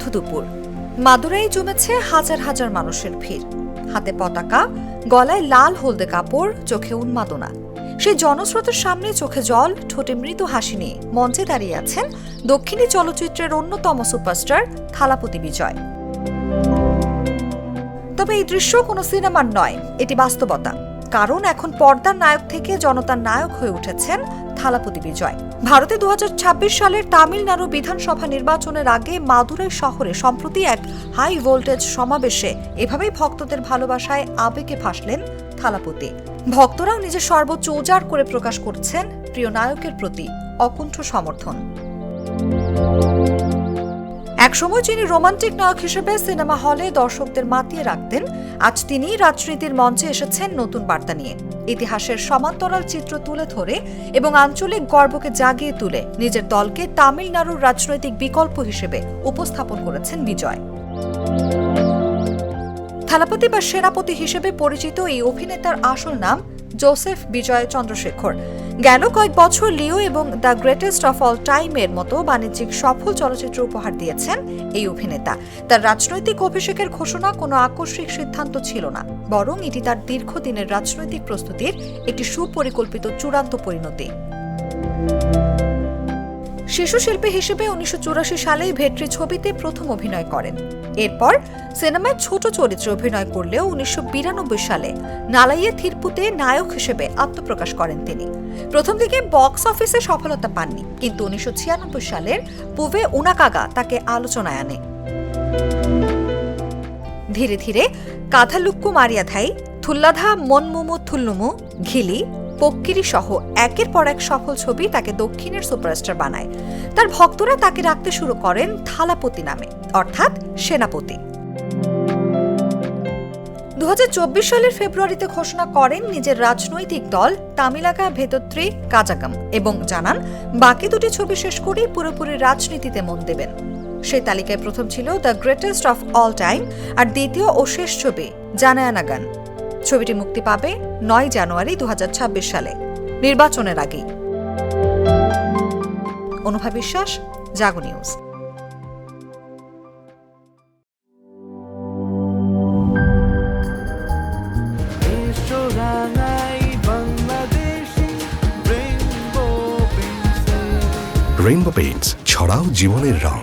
মধ্য দুপুর। মাদুরাই জমেছে হাজার হাজার মানুষের ভিড়। হাতে পতাকা, গলায় লাল হলদে কাপড়, চোখে উন্মাদনা। সেই জনস্রোতের সামনে চোখে জল, ঠোঁটে মৃদু হাসি নিয়ে মঞ্চে দাঁড়িয়ে আছেন দক্ষিণী চলচ্চিত্রের অন্যতম সুপারস্টার থালাপতি বিজয়। তবে এই দৃশ্য কোনো সিনেমার নয়, এটি বাস্তবতা। কারণ এখন পর্দার নায়ক থেকে জনতার নায়ক হয়ে উঠেছেন থালাপতি বিজয়। ভারতে দু হাজার ছাব্বিশ সালের তামিলনাড়ু বিধানসভা নির্বাচনের আগে মাদুরাই শহরে সম্প্রতি এক হাই ভোল্টেজ সমাবেশে এভাবেই ভক্তদের ভালোবাসায় আবেগে ভাসলেন থালাপতি। ভক্তরাও নিজের সর্বোচ্চ উজাড় করে প্রকাশ করছেন প্রিয় নায়কের প্রতি অকুণ্ঠ সমর্থন। একসময় যিনি রোমান্টিক নায়ক হিসেবে সিনেমা হলে দর্শকদের মাতিয়ে রাখতেন, আজ তিনি রাজনীতির মঞ্চে এসেছেন নতুন বার্তা নিয়ে। ইতিহাসের সমান্তরাল চিত্র তুলে ধরে এবং আঞ্চলিক গর্বকে জাগিয়ে তুলে নিজের দলকে তামিলনাড়ুর রাজনৈতিক বিকল্প হিসেবে উপস্থাপন করেছেন বিজয়। থালাপতি বা সেনাপতি হিসেবে পরিচিত এই অভিনেতার আসল নাম জোসেফ বিজয় চন্দ্রশেখর। গেল কয়েক বছর লিও এবং দ্য গ্রেটেস্ট অফ অল টাইমের মতো বাণিজ্যিক সফল চলচ্চিত্র উপহার দিয়েছেন এই অভিনেতা। তার রাজনৈতিক অভিষেকের ঘোষণা কোনো আকস্মিক সিদ্ধান্ত ছিল না, বরং এটি তার দীর্ঘদিনের রাজনৈতিক প্রস্তুতির একটি সুপরিকল্পিত চূড়ান্ত পরিণতি। শিশু শিল্পী হিসেবে উনিশশো সালে ভেট্রি ছবিতে প্রথম অভিনয় করেন। এরপর সিনেমায় ছোট চরিত্রে অভিনয় করলেও উনিশশো সালে নালাইয়ে থিরপুতে নায়ক হিসেবে আত্মপ্রকাশ করেন তিনি। প্রথম দিকে বক্স অফিসে সফলতা পাননি, কিন্তু উনিশশো ছিয়ানব্বই সালের পুভে উনাকাগা তাকে আলোচনায় আনে। ধীরে ধীরে কাথালুক্কু মারিয়াথাই, থুল্লাধা মনমুমু থুল্লুমু ঘিলি পক্কিরি সহ একের পর এক সফল ছবি তাকে দক্ষিণের সুপারস্টার বানায়। তার ভক্তরা তাকে রাখতে শুরু করেন থালাপতি নামে, অর্থাৎ সেনাপতি। দুহাজার চব্বিশ সালের ফেব্রুয়ারিতে ঘোষণা করেন নিজের রাজনৈতিক দল তামিলাকা ভেতত্রী কাজাকাম এবং জানান, বাকি দুটি ছবি শেষ করেই পুরোপুরি রাজনীতিতে মন দেবেন। সেই তালিকায় প্রথম ছিল the greatest of all time আর দ্বিতীয় ও শেষ ছবি জানায়ানাগান। ছবিটি মুক্তি পাবে নয় জানুয়ারি দু হাজার ছাব্বিশ সালে। নির্বাচনের আগেই। Anubha Biswas, Jago news. Rainbow paints ছড়াও জীবনের রং।